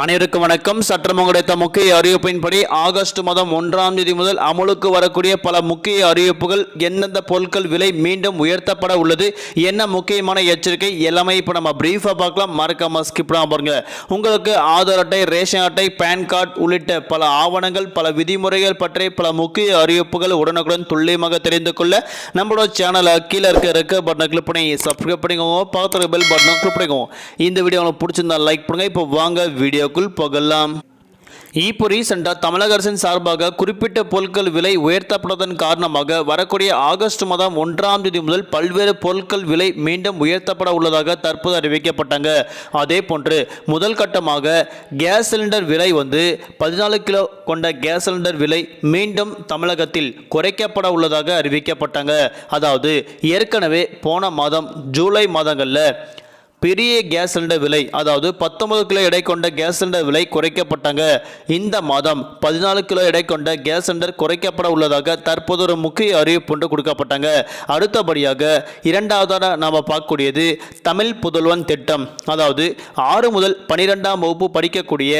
அனைவருக்கும் வணக்கம். சற்றம் கிடைத்த முக்கிய அறிவிப்பின்படி ஆகஸ்ட் மாதம் ஒன்றாம் தேதி முதல் அமலுக்கு வரக்கூடிய பல முக்கிய அறிவிப்புகள் எந்தெந்த பொருட்கள் விலை மீண்டும் உயர்த்தப்பட உள்ளது என்ன முக்கியமான எச்சரிக்கை எல்லாமே இப்போ நம்ம பிரீஃபாக பார்க்கலாம். மறக்காம ஸ்கிப் பண்ணாம பாருங்க. உங்களுக்கு ஆதார் அட்டை ரேஷன் அட்டை பேன் கார்டு உள்ளிட்ட பல ஆவணங்கள் பல விதிமுறைகள் பற்றி பல முக்கிய அறிவிப்புகள் உடனுக்குடன் துல்லியமாக தெரிந்து கொள்ள நம்மளோட சேனலை கீழே இருக்க இருக்க பட்டனை கிளிக் பண்ணி சப்ஸ்கிரைப் பண்ணிக்கோங்க. பக்கத்தில் பெல் பட்டனை கிளிக் பண்ணிக்கோங்க. இந்த வீடியோ உங்களுக்கு பிடிச்சிருந்தா லைக் பண்ணுங்க. இப்போ வாங்க வீடியோ வீடியோக்குள் போகலாம் இப்போ ரீசெண்டாக தமிழக அரசின் சார்பாக குறிப்பிட்ட பொருட்கள் விலை உயர்த்தப்பட்டதன் காரணமாக வரக்கூடிய ஆகஸ்ட் மாதம் ஒன்றாம் தேதி முதல் பல்வேறு பொருட்கள் விலை மீண்டும் உயர்த்தப்பட உள்ளதாக தற்போது அறிவிக்கப்பட்டாங்க. அதே போன்று முதல் கட்டமாக கேஸ் சிலிண்டர் விலை வந்து பதினாலு கிலோ கொண்ட கேஸ் சிலிண்டர் விலை மீண்டும் தமிழகத்தில் குறைக்கப்பட உள்ளதாக அறிவிக்கப்பட்டாங்க. அதாவது ஏற்கனவே போன மாதம் ஜூலை மாதங்களில் பெரிய கேஸ் சிலிண்டர் விலை அதாவது பத்தொன்பது கிலோ எடை கொண்ட கேஸ் சிலிண்டர் விலை குறைக்கப்பட்டாங்க. இந்த மாதம் பதினாலு கிலோ எடை கொண்ட கேஸ் சிலிண்டர் குறைக்கப்பட உள்ளதாக தற்போது ஒரு முக்கிய அறிவிப்பு ஒன்று கொடுக்கப்பட்டாங்க. அடுத்தபடியாக இரண்டாவதாக நாம் பார்க்கக்கூடியது தமிழ் புதல்வன் திட்டம். அதாவது ஆறு முதல் பனிரெண்டாம் வகுப்பு படிக்கக்கூடிய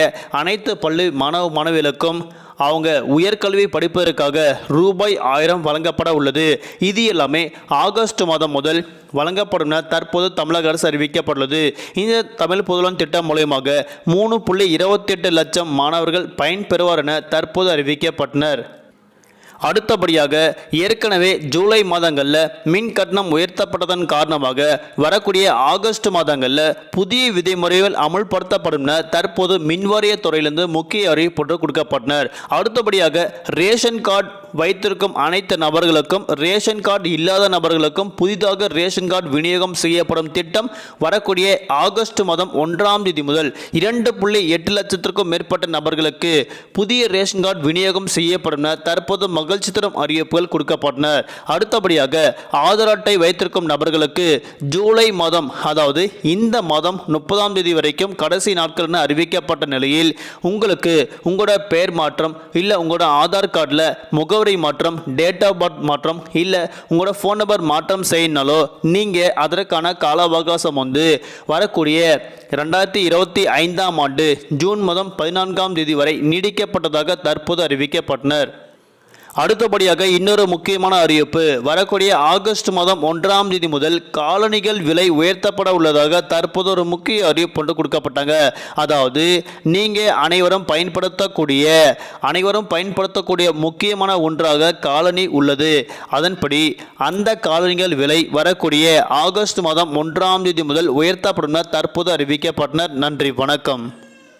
அனைத்து பள்ளி மாணவ மாணவிகளுக்கும் அவங்க உயர்கல்வி படிப்பதற்காக ரூபாய் ஆயிரம் வழங்கப்பட உள்ளது. இது எல்லாமே ஆகஸ்ட் மாதம் முதல் வழங்கப்படும் என தற்போது தமிழக அரசு அறிவிக்கப்பட்டுள்ளது. இந்த தமிழ் புதல்வன் திட்டம் மூலயமாக மூணு புள்ளி இருபத்தி எட்டு லட்சம் மாணவர்கள் பயன்பெறுவார் என தற்போது அறிவிக்கப்பட்டனர். அடுத்தபடியாக ஏற்கனவே ஜூலை மாதங்களில் மின் கட்டணம் உயர்த்தப்பட்டதன் காரணமாக வரக்கூடிய ஆகஸ்ட் மாதங்களில் புதிய விதிமுறைகள் அமல்படுத்தப்படும் என தற்போது மின்வாரிய துறையிலிருந்து முக்கிய அறிவிப்பு கொடுக்கப்பட்டனர் அடுத்தபடியாக ரேஷன் கார்டு வைத்திருக்கும் அனைத்து நபர்களுக்கும் ரேஷன் கார்டு இல்லாத நபர்களுக்கும் புதிதாக ரேஷன் கார்டு விநியோகம் செய்யப்படும் திட்டம் வரக்கூடிய ஆகஸ்ட் மாதம் ஒன்றாம் தேதி முதல் இரண்டு புள்ளி எட்டு லட்சத்திற்கும் மேற்பட்ட நபர்களுக்கு புதிய ரேஷன் கார்டு விநியோகம் செய்யப்படும் என தற்போது மக தரும் அறிவிப்புகள் கொடுக்கப்பட்டன. அடுத்தபடியாக ஆதார் அட்டை வைத்திருக்கும் நபர்களுக்கு ஜூலை மாதம் அதாவது இந்த மாதம் முப்பதாம் தேதி வரைக்கும் கடைசி நாட்கள் என அறிவிக்கப்பட்ட நிலையில் உங்களுக்கு உங்களோட பெயர் மாற்றம் இல்லை உங்களோட ஆதார் கார்டில் முகவரி மாற்றம் டேட் ஆஃப் பர்த் மாற்றம் இல்லை உங்களோட ஃபோன் நம்பர் மாற்றம் செய்யினாலோ நீங்கள் அதற்கான கால அவகாசம் வந்து வரக்கூடிய ரெண்டாயிரத்தி இருபத்தி ஐந்தாம் ஆண்டு ஜூன் மாதம் பதினான்காம் தேதி வரை நீடிக்கப்பட்டதாக தற்போது அறிவிக்கப்பட்டனர். அடுத்தபடியாக இன்னொரு முக்கியமான அறிவிப்பு. வரக்கூடிய ஆகஸ்ட் மாதம் ஒன்றாம் தேதி முதல் காலணிகள் விலை உயர்த்தப்பட உள்ளதாக தற்போது ஒரு முக்கிய அறிவிப்பு ஒன்று கொடுக்கப்பட்டாங்க. அதாவது நீங்கள் அனைவரும் பயன்படுத்தக்கூடிய அனைவரும் பயன்படுத்தக்கூடிய முக்கியமான ஒன்றாக காலனி உள்ளது. அதன்படி அந்த காலணிகள் விலை வரக்கூடிய ஆகஸ்ட் மாதம் ஒன்றாம் தேதி முதல் உயர்த்தப்படும் தற்போது அறிவிக்கப்பட்டனர். நன்றி வணக்கம்.